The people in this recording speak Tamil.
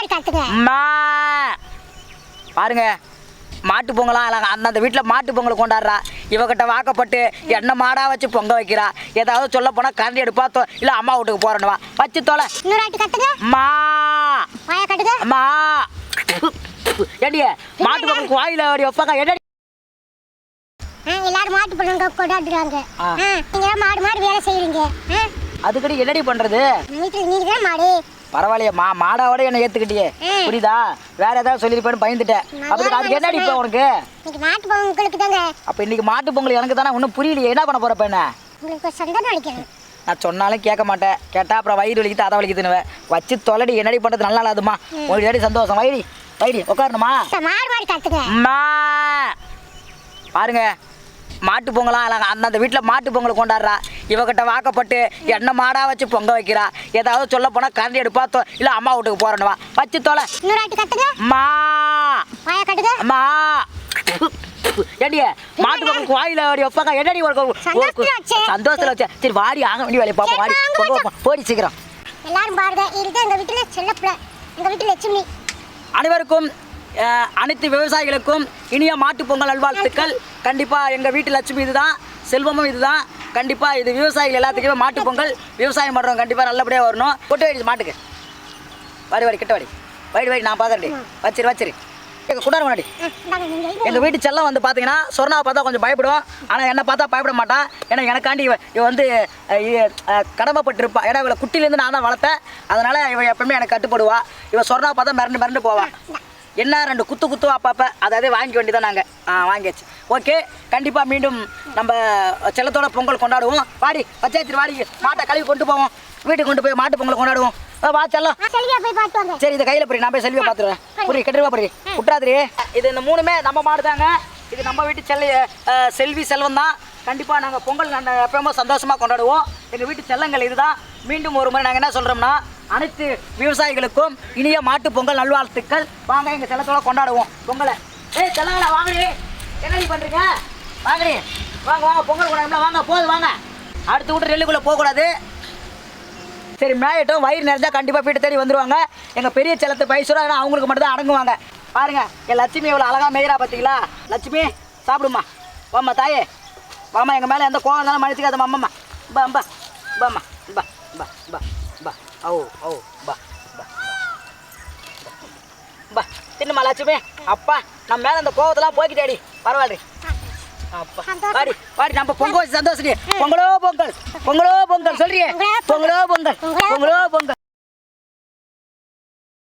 மாடு கத்துங்க அம்மா. பாருங்க. மாட்டு பொங்கலாம் அழகா. அந்தந்த வீட்டில் மாட்டு பொங்கல் கொண்டாடுறா. இவகிட்ட வாக்கப்பட்டு எண்ணெய் மாடா வச்சு பொங்க வைக்கிறா? ஏதாவது சொல்ல போனால் கரண்டி எடுப்பா தோ இல்லை அம்மா வீட்டுக்கு போறேன்னுவா வச்சு தொலை. இன்னொரு வாட்டி கத்துங்க அம்மா. வாயை கட்டுங்க அம்மா. ஏடிய மாட்டு பொங்கலுக்கு வாயில அப்படி வைப்பாங்க என்னடி எல்லாரும் மாட்டு பொண்ணுங்க கொண்டாடுறாங்க. நீங்க மாடு மாடு வேலை செய்யறீங்க அதுக்கடி என்னடி பண்றது? வீட்டுல நீங்க மாடு. பரவாயில்லையே மா மாடாவோட என்னை ஏத்துக்கிட்டியே. புரியுதா? வேற ஏதாவது சொல்லிருப்பேன்னு பயந்துட்டேன் அதுக்கு அதுக்கு என்னடி இப்போ உனக்கு? மாட்டு தாங்க. அப்போ இன்னைக்கு மாட்டு பொங்கல் எனக்கு தானே ஒன்றும் புரியலையே. என்ன பண்ண போறப்ப என்ன? உங்களுக்கு சந்தனம் அடிக்கணும் நான் சொன்னாலும் கேட்க மாட்டேன். கேட்டா அப்புறம் வயிறு வலிக்குது அதை வலிக்குதுன்னு வச்சு தொலைடி என்னடி பண்ணுறது நல்லா இல்லாதுமா. ஒரு அடி சந்தோஷம். வைடி வைடி உட்காரணுமா பாருங்க. மாட்டு பொங்கலாம் அந்தந்த வீட்டில் மாட்டு பொங்கல் கொண்டாடுறா. இவகிட்ட வாக்கப்பட்டு எண்ணெய் மாடா வச்சு பொங்க வைக்கிறா? ஏதாவது சொல்ல போனால் கரண்டி எடுப்பா இல்லை அம்மா வீட்டுக்கு போறேன்னுவா வச்சு தொலை. கட்டுங்க அம்மா ஏடிய மாட்டு வாயில அப்படி வைப்பாங்க என்னடி ஒரு சந்தோஷத்துல வச்சேன். சரி வாடி ஆக வேண்டிய வேலையை பார்ப்போம் வாடி. போடி சீக்கிரம். எல்லாரும் பாருங்க. இதுதான் எங்க வீட்டுல செல்லப்புல எங்க வீட்டுல லட்சுமி. அனைவருக்கும் அனைத்து விவசாயிகளுக்கும் இனிய மாட்டுப் பொங்கல் நல்வாழ்த்துக்கள். கண்டிப்பாக எங்கள் வீட்டு லட்சுமி இதுதான் செல்வமும் இதுதான். கண்டிப்பாக இது விவசாயிகள் எல்லாத்துக்குமே மாட்டுப் பொங்கல் விவசாயம் பண்ணுறோம் கண்டிப்பாக நல்லபடியாக வரணும். கொட்டு வைடி மாட்டுக்கு. வாடி வாடி கிட்ட வாடி வாடி வாடி நான் பார்க்குறேன் வச்சிரு வச்சிரு. எங்கள் குடார முன்னாடி. எங்கள் வீட்டு செல்லம் வந்து பார்த்தீங்கன்னா சொர்ணாவை பார்த்தா கொஞ்சம் பயப்படும் ஆனால் என்னை பார்த்தா பயப்பட மாட்டான் ஏன்னா எனக்காண்டி இவ இவ வந்து அஹ், இ- அஹ், கடமைப்பட்டிருப்பா. ஏன்னா இவளை குட்டிலேருந்து நான் தான் வளர்த்தேன். அதனால் இவ எப்பவுமே எனக்கு கட்டுப்படுவா. இவ சொர்ணாவை பார்த்தா மிரண்டு மிரண்டு போவா. என்ன ரெண்டு குத்து குத்துவா அப்பப்போ? அதாவது வாங்கிக்க வேண்டியதான் நாங்கள் ஆ வாங்கியாச்சு. ஓகே கண்டிப்பாக மீண்டும் நம்ம செல்லத்தோட பொங்கல் கொண்டாடுவோம். வாடி பச்சாயத்து வாடி மாட்டை கழுவி கொண்டு போவோம். வீட்டுக்கு கொண்டு போய் மாட்டு பொங்கல் கொண்டாடுவோம். வா, வா செல்லம். வாங்க சரி இதை கையில் புரி நான் போய் செல்வியை பார்த்துருவேன் புரி கெட்டுருவா புரி விட்றாதிரி இது இந்த மூணுமே நம்ம மாடு தாங்க. இது நம்ம வீட்டு செல்ல செல்வி செல்வம் தான். கண்டிப்பாக நாங்கள் பொங்கல் எப்பவுமே சந்தோஷமாக கொண்டாடுவோம். எங்கள் வீட்டு செல்லங்கள் இதுதான். மீண்டும் ஒரு முறை நாங்கள் என்ன சொல்கிறோம்னா அனைத்து விவசாயிகளுக்கும் இனிய மாட்டு பொங்கல் நல்வாழ்த்துக்கள். வாங்க எங்கள் செல்லத்தோட கொண்டாடுவோம். பொங்கலை. ஏய் செல்லங்களா வாங்கடி. என்ன பண்ணுறீங்க வாங்கடி. வாங்க வாங்க பொங்கல் கொண்டாடுங்களா வாங்க போதும் வாங்க. அடுத்து வீட்டு நெல்லுக்குள்ளே போகக்கூடாது. சரி மேயட்டும் வயிறு நிறைஞ்சா கண்டிப்பாக வீட்டு தேடி வந்துருவாங்க. எங்கள் பெரிய செல்லத்தை பைசூரா ஏன்னா அவங்களுக்கு மட்டும் தான் அடங்குவாங்க. பாருங்க என் லட்சுமி இவ்வளோ அழகாக மேயிறா பார்த்தீங்களா லட்சுமி சாப்பிடுமா வாம்மா தாயே. வாம்மா எங்கள் மேலே எந்த கோவம் இருந்தாலும் மன்னிச்சுக்காதம்மா அம்மா பா அம்பா பாம்மா பா பா பா ஓ ஓ பா பா தின்னுமா லட்சுமி அப்பா நம்ம மேலே அந்த கோவத்தெல்லாம் போய்கிட்டேடி பரவாயில்ல அப்பா. வாடி வாடி நம்ம பொங்கல் சந்தோஷம் பொங்கலோ பொங்கல் பொங்கலோ பொங்கல் சொல்றியே பொங்கலோ பொங்கல் பொங்கலோ பொங்கல்